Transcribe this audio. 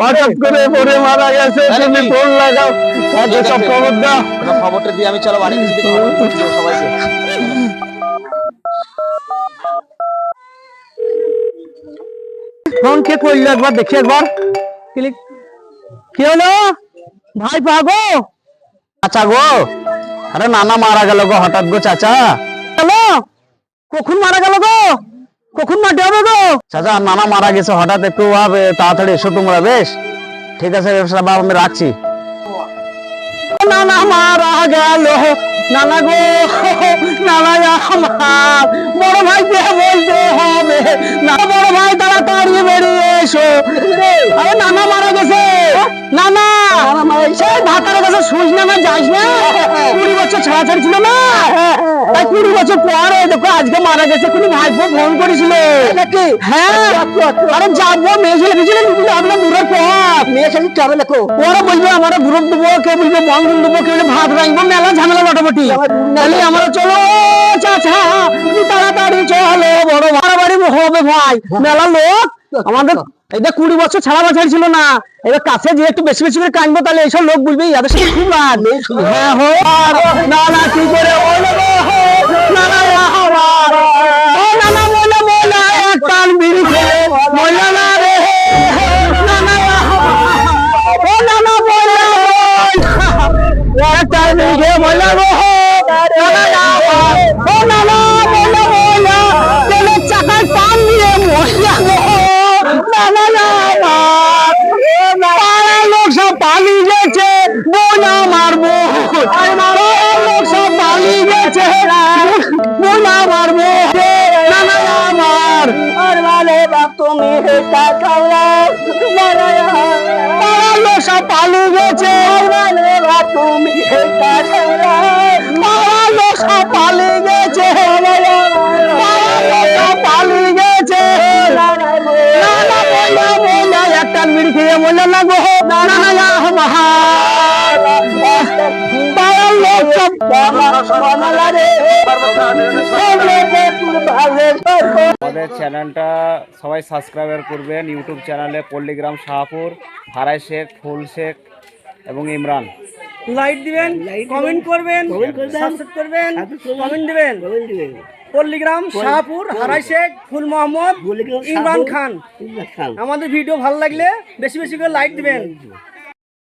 হঠাৎ করে পড়ে মারা গেছে তুমি ফোন লাগাও সব খবর দাও খবরটা দিয়ে আমি চলো বাড়ি গেছি খবর দিও সবাইকে ফোন কে করল একবার দেখি একবার। ক্লিক। কি হলো? ভাই পাগো আচ্ছা গো। আরে নানা মারা গেল গো হঠাৎ গো চাচা। কখন মারা গেল গো? কখন মাটি হবে গো? চাচা নানা মারা গেছে হঠাৎ একটু ভাবে তাড়াতাড়ি এসো তোমরা বেশ? ঠিক আছে বাবা আমি রাখছি। নানা মারা গেল নানা গো নানা আমার বড় ভাইকে বলতে হবে। না বড় ভাই তাড়াতাড়ি বেরিয়ে এসো। আরে নানা মারা গেছে। নানা সেই ভাতার কাছে শুস না যাস না। কুড়ি বছর ছাড়া ছাড় ছিল না তাই কুড়ি বছর পরে দেখো আজকে মারা গেছে কুড়ি ভাইপো ফোন করেছিল। নাকি? হ্যাঁ আরে যাব মেয়ে ছেলে দূরের পথ। মেয়ে ছেলে দেখো ওরা বলবে আমার গ্রুপ দেবো কে বলবে বন্ধন দেবো কে বলবে ভাত রাখব মেলা ঝামেলা মোটামুটি। তাহলে আমরা চলো চাচা তাড়াতাড়ি চলো বড় বাড়াবাড়ি হবে ভাই। মেলা লোক আমাদের এটা কুড়ি বছর ছাড়া ছিল না। এবার কাছে যে একটু বেশি বেশি করে কাঁদবো তাহলে এইসব লোক বলবে ইয়াদের সাথে খুব রাগ। হ্যাঁ হো না না কি করে চাকায় টান দিয়ে লোক সব পালিয়ে গেছে বোন আমার লোক সব পালিয়ে গেছে বোন আমার আমার বাপ তুমি পাড়ার লোক সব পালিয়ে গেছে। তুমি সব পালিয়ে গেছে পালিয়ে গেছে। আমাদের চ্যানেলটা সবাই সাবস্ক্রাইবার করবেন। ইউটিউব চ্যানেলে পল্লীগ্রাম শাহপুর হারাই শেখ ফুল শেখ এবং ইমরান লাইক দিবেন কমেন্ট করবেন সাবস্ক্রাইব করবেন কমেন্ট দিবেন। পল্লিগ্রাম শাহপুর হারাই শেখ ফুল মোহাম্মদ ইমরান খান। আমাদের ভিডিও ভালো লাগলে বেশি বেশি করে লাইক দিবেন।